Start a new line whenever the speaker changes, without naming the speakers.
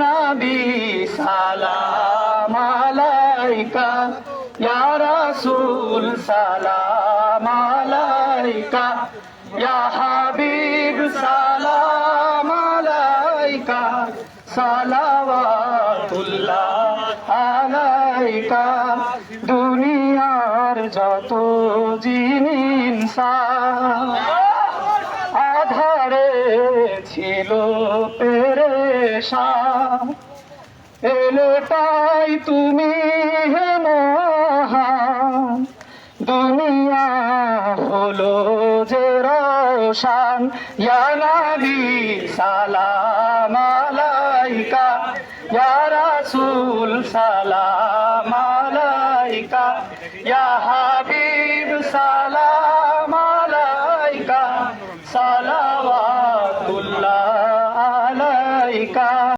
নবী সালাম আলাইকা ইয়া রাসূল সালাম আলাইকা ইয়া হাবিব সালাম আলাইকা সালাওয়াতুল্লাহ আলাইকা দুনিয়ার যত জিনিস আধারে ছিল পেরেশান এলোটাই তুমি হে মহান। দুনিয়া হলো যে রোশান। ইয়া নবী সালাম আলাইকা। ইয়া রাসূল সালাম আলাইকা। ইয়া হাবিব আলাইকা সালাওয়াতুল্লাহ আলাইকা